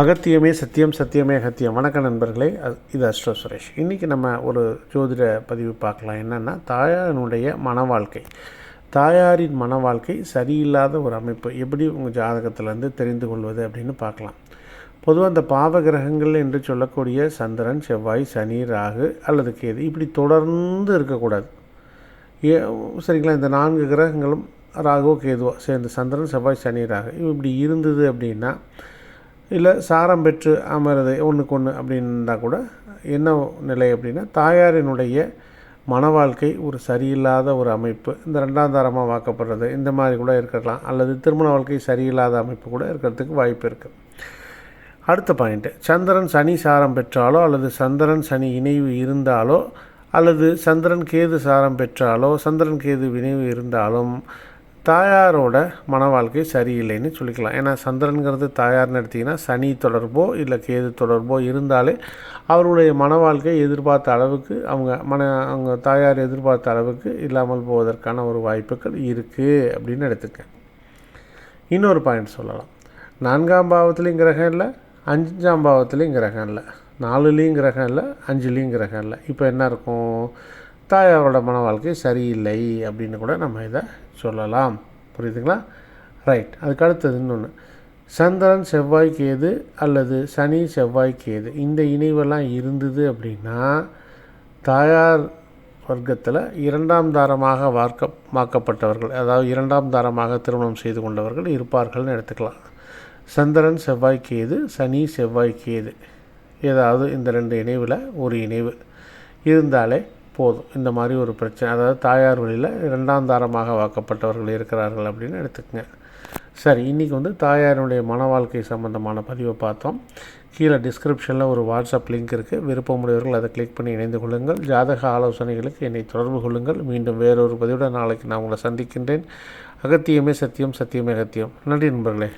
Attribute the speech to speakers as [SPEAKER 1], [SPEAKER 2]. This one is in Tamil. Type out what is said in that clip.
[SPEAKER 1] அகத்தியமே சத்தியம் சத்தியமே அகத்தியம். வணக்க நண்பர்களே இது அஸ்ட்ரோ சுரேஷ். இன்றைக்கி நம்ம ஒரு ஜோதிட பதிவு பார்க்கலாம். என்னென்னா தாயாரினுடைய மன வாழ்க்கை தாயாரின் மன வாழ்க்கை சரியில்லாத ஒரு அமைப்பு. எப்படி உங்கள் ஜாதகத்திலேருந்து தெரிந்து கொள்வது அப்படின்னு பார்க்கலாம். பொதுவாக அந்த பாவ கிரகங்கள் என்று சொல்லக்கூடிய சந்திரன் செவ்வாய் சனி ராகு அல்லது கேது இப்படி தொடர்ந்து இருக்கக்கூடாது. ஏ சரிங்களா? இந்த நான்கு கிரகங்களும் ராகுவோ கேதுவோ சேர்ந்து சந்திரன் செவ்வாய் சனி ராகு இப்படி இருந்தது அப்படின்னா இல்லை சாரம் பெற்று அமருது ஒன்றுக்கு ஒன்று அப்படின்னா கூட என்ன நிலை அப்படின்னா தாயாரினுடைய மன வாழ்க்கை ஒரு சரியில்லாத ஒரு அமைப்பு. இந்த ரெண்டாம் தாரமாக வாக்கப்படுறது இந்த மாதிரி கூட இருக்கலாம். அல்லது திருமண வாழ்க்கை சரியில்லாத அமைப்பு கூட இருக்கிறதுக்கு வாய்ப்பு இருக்குது அடுத்த பாயிண்ட்டு சந்திரன் சனி சாரம் பெற்றாலோ அல்லது சந்திரன் சனி இணைவு இருந்தாலோ அல்லது சந்திரன் கேது சாரம் பெற்றாலோ சந்திரன் கேது இணைவு இருந்தாலும் தாயாரோட மன வாழ்க்கை சரியில்லைன்னு சொல்லிக்கலாம். ஏன்னா சந்திரனுங்கிறது தாயார்னு எடுத்திங்கன்னா சனி தொடர்போ இல்லை கேது தொடர்போ இருந்தாலே அவருடைய மன வாழ்க்கை எதிர்பார்த்த அளவுக்கு அவங்க மன அவங்க தாயார் எதிர்பார்த்த அளவுக்கு இல்லாமல் போவதற்கான ஒரு வாய்ப்புகள் இருக்குது அப்படின்னு எடுத்துக்க இன்னொரு பாயிண்ட் சொல்லலாம். நான்காம் பாவத்துலேயும் கிரகம் இல்லை அஞ்சாம் பாவத்துலேயும் கிரகம் இல்லை நாலுலேயும் கிரகம் இல்லை அஞ்சுலேயும் கிரகம் இல்லை. இப்போ என்ன இருக்கும்? தாயாரோட மன வாழ்க்கை சரியில்லை அப்படின்னு கூட நம்ம இதை சொல்லலாம். புரியுதுங்களா? ரைட் அதுக்கு அடுத்தது இன்னொன்று சந்திரன் செவ்வாய் கேது அல்லது சனி செவ்வாய் கேது இந்த இணைவெல்லாம் இருந்தது அப்படின்னா தாயார் வர்க்கத்தில் இரண்டாம் தாரமாக வார்க்க வாக்கப்பட்டவர்கள் அதாவது இரண்டாம் தாரமாக திருமணம் செய்து கொண்டவர்கள் இருப்பார்கள்னு எடுத்துக்கலாம். சந்திரன் செவ்வாய் கேது சனி செவ்வாய் கேது ஏதாவது இந்த ரெண்டு இணைவில் ஒரு இணைவு. இருந்தாலே போதும். இந்த மாதிரி ஒரு பிரச்சனை. அதாவது தாயார் வழியில் இரண்டாம் தாரமாக வாக்கப்பட்டவர்கள் இருக்கிறார்கள் அப்படின்னு எடுத்துக்கங்க. சரி இன்றைக்கி வந்து தாயாருடைய மன வாழ்க்கை சம்பந்தமான பதிவை பார்த்தோம். கீழே டிஸ்கிரிப்ஷனில் ஒரு வாட்ஸ்அப் லிங்க் இருக்குது விருப்பமுடையவர்கள் அதை கிளிக் பண்ணி இணைந்து கொள்ளுங்கள். ஜாதக ஆலோசனைகளுக்கு என்னை தொடர்பு கொள்ளுங்கள். மீண்டும் வேறொரு பதிவுடன் நாளைக்கு நான் உங்களை சந்திக்கின்றேன். அகத்தியமே சத்தியம் சத்தியமே அகத்தியம். நன்றி நண்பர்களே.